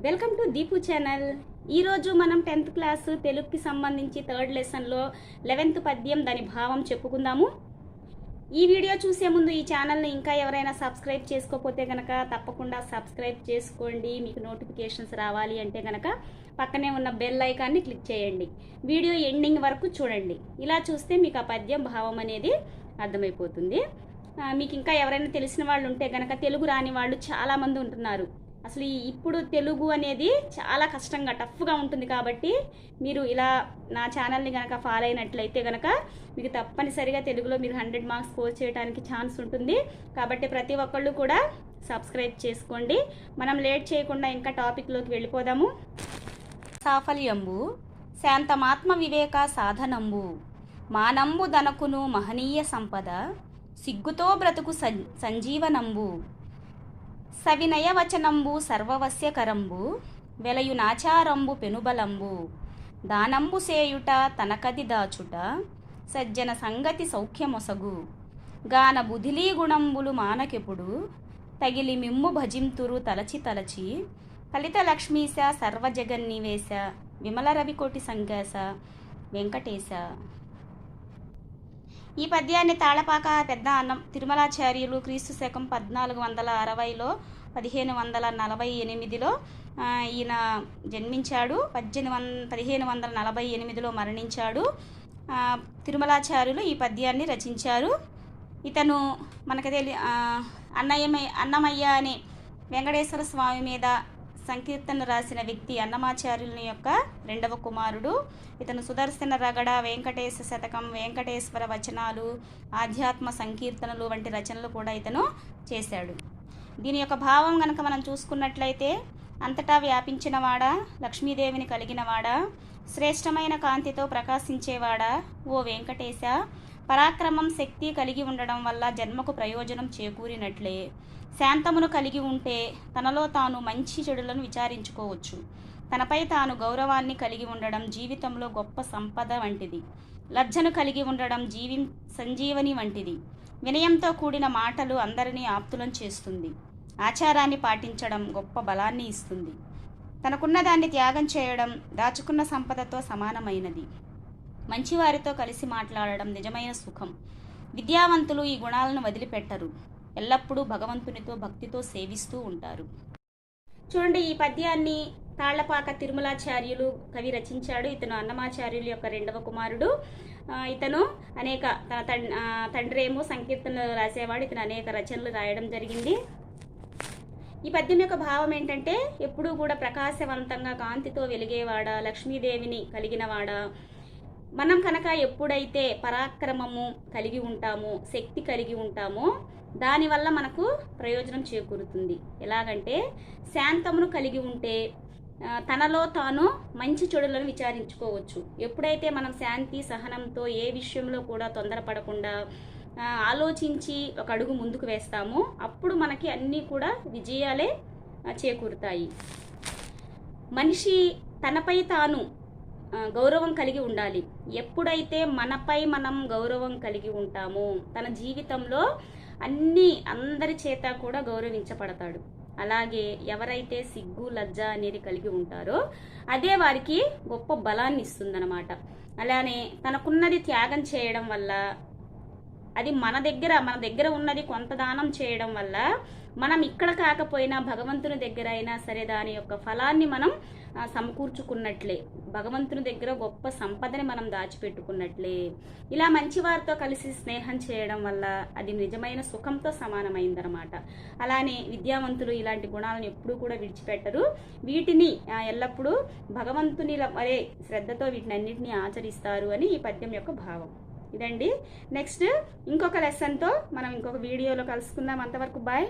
Welcome to Deepu channel. ఈరోజు మనం tenth class తెలుగుకి సంబంధించి థర్డ్ లెసన్లో లెవెన్త్ పద్యం దాని భావం చెప్పుకుందాము. ఈ వీడియో చూసే ముందు ఈ ఛానల్ని ఇంకా ఎవరైనా సబ్స్క్రైబ్ చేసుకోకపోతే కనుక తప్పకుండా సబ్స్క్రైబ్ చేసుకోండి. మీకు నోటిఫికేషన్స్ రావాలి అంటే కనుక పక్కనే ఉన్న బెల్ ఐకాన్ని క్లిక్ చేయండి. వీడియో ఎండింగ్ వరకు చూడండి. ఇలా చూస్తే మీకు ఆ పద్యం భావం అనేది అర్థమైపోతుంది. మీకు ఇంకా ఎవరైనా తెలిసిన వాళ్ళు ఉంటే కనుక తెలుగు రాని వాళ్ళు చాలామంది ఉంటున్నారు. అసలు ఈ ఇప్పుడు తెలుగు అనేది చాలా కష్టంగా టఫ్గా ఉంటుంది కాబట్టి మీరు ఇలా నా ఛానల్ని కనుక ఫాలో అయినట్లయితే కనుక మీకు తప్పనిసరిగా తెలుగులో మీరు హండ్రెడ్ మార్క్స్ స్కోర్ చేయడానికి ఛాన్స్ ఉంటుంది. కాబట్టి ప్రతి ఒక్కళ్ళు కూడా సబ్స్క్రైబ్ చేసుకోండి. మనం లేట్ చేయకుండా ఇంకా టాపిక్లోకి వెళ్ళిపోదాము. సాఫల్యంబు శాంతమాత్మ వివేక సాధనంబు మానంబు దనకును మహనీయ సంపద సిగ్గుతో బ్రతుకు సం- సంజీవనంబు. సవినయవచనంబు సర్వవశ్యకరంబు సర్వవస్యకరంబు పెనుబలంబు. దానంబు సేయుట తనకది దాచుట సజ్జన సంగతి సౌఖ్యమొసగు. గాన బుధిలీ గుణంబులు మానకెప్పుడు తగిలి మిమ్ము భజింతురు తలచి తలచి కలిత లక్ష్మీశ సర్వజగన్నివేశ విమల రవికోటి సంకేశ వెంకటేశ. ఈ పద్యాన్ని తాళపాక పెద్ద అన్నం తిరుమలాచార్యులు క్రీస్తు శకం పద్నాలుగు వందల అరవైలో పదిహేను వందల నలభై ఎనిమిదిలో ఈయన జన్మించాడు. పద్దెనిమిది వంద పదిహేను వందల నలభై ఎనిమిదిలో మరణించాడు. తిరుమలాచార్యులు ఈ పద్యాన్ని రచించారు. ఇతను మనకు తెలి అన్నయ్యమయ్య అన్నమయ్య అనే వెంకటేశ్వర స్వామి మీద సంకీర్తన రాసిన వ్యక్తి అన్నమాచార్యుని యొక్క రెండవ కుమారుడు. ఇతను సుదర్శన రగడ వెంకటేశ శతకం వెంకటేశ్వర వచనాలు ఆధ్యాత్మ సంకీర్తనలు వంటి రచనలు కూడా ఇతను చేశాడు. దీని యొక్క భావం గనక మనం చూసుకున్నట్లయితే అంతటా వ్యాపించినవాడా? లక్ష్మీదేవిని కలిగినవాడా? శ్రేష్టమైన కాంతితో ప్రకాశించేవాడా? ఓ వెంకటేశ పరాక్రమం శక్తి కలిగి ఉండడం వల్ల జన్మకు ప్రయోజనం చేకూరినట్లే. శాంతమును కలిగి ఉంటే తనలో తాను మంచి చెడులను విచారించుకోవచ్చు. తనపై తాను గౌరవాన్ని కలిగి ఉండడం జీవితంలో గొప్ప సంపద వంటిది. లజ్జను కలిగి ఉండడం జీవి సంజీవని వంటిది. వినయంతో కూడిన మాటలు అందరినీ ఆప్తులం చేస్తుంది. ఆచారాన్ని పాటించడం గొప్ప బలాన్ని ఇస్తుంది. తనకున్న దాన్ని త్యాగం చేయడం దాచుకున్న సంపదతో సమానమైనది. మంచివారితో కలిసి మాట్లాడడం నిజమైన సుఖం. విద్యావంతులు ఈ గుణాలను వదిలిపెట్టరు. ఎల్లప్పుడూ భగవంతునితో భక్తితో సేవిస్తూ ఉంటారు. చూడండి ఈ పద్యాన్ని తాళ్ళపాక తిరుమలాచార్యులు కవి రచించాడు. ఇతను అన్నమాచార్యుల యొక్క రెండవ కుమారుడు. ఇతను అనేక తన తండ్రి ఏమో సంకీర్తనలు రాసేవాడు. ఇతను అనేక రచనలు రాయడం జరిగింది. ఈ పద్యం యొక్క భావం ఏంటంటే ఎప్పుడూ కూడా ప్రకాశవంతంగా కాంతితో వెలిగేవాడా లక్ష్మీదేవిని కలిగినవాడా. మనం కనుక ఎప్పుడైతే పరాక్రమము కలిగి ఉంటామో శక్తి కలిగి ఉంటామో దానివల్ల మనకు ప్రయోజనం చేకూరుతుంది. ఎలాగంటే శాంతమును కలిగి ఉంటే తనలో తాను మంచి చెడులను విచారించుకోవచ్చు. ఎప్పుడైతే మనం శాంతి సహనంతో ఏ విషయంలో కూడా తొందరపడకుండా ఆలోచించి ఒక అడుగు ముందుకు వేస్తామో. అప్పుడు మనకి అన్నీ కూడా విజయాలే చేకూరుతాయి. మనిషి తనపై తాను గౌరవం కలిగి ఉండాలి. ఎప్పుడైతే మనపై మనం గౌరవం కలిగి ఉంటామో తన జీవితంలో అన్ని అందరి చేత కూడా గౌరవించబడతాడు. అలాగే ఎవరైతే సిగ్గు లజ్జ అనేది కలిగి ఉంటారో అదే వారికి గొప్ప బలాన్ని ఇస్తుందన్నమాట అలానే తనకున్నది త్యాగం చేయడం వల్ల అది మన దగ్గర మన దగ్గర ఉన్నది కొంత దానం చేయడం వల్ల మనం ఇక్కడ కాకపోయినా భగవంతుని దగ్గర అయినా సరే దాని యొక్క ఫలాన్ని మనం సమకూర్చుకున్నట్లే. భగవంతుని దగ్గర గొప్ప సంపదని మనం దాచిపెట్టుకున్నట్లే. ఇలా మంచివారితో కలిసి స్నేహం చేయడం వల్ల అది నిజమైన సుఖంతో సమానమైందనమాట. అలానే విద్యావంతులు ఇలాంటి గుణాలను ఎప్పుడూ కూడా విడిచిపెట్టరు. వీటిని ఎల్లప్పుడూ భగవంతుని వరే శ్రద్ధతో వీటిని అన్నింటినీ ఆచరిస్తారు అని ఈ పద్యం యొక్క భావం. ఇదండి. నెక్స్ట్ ఇంకొక లెసన్తో మనం ఇంకొక వీడియోలో కలుసుకుందాం. అంతవరకు బాయ్.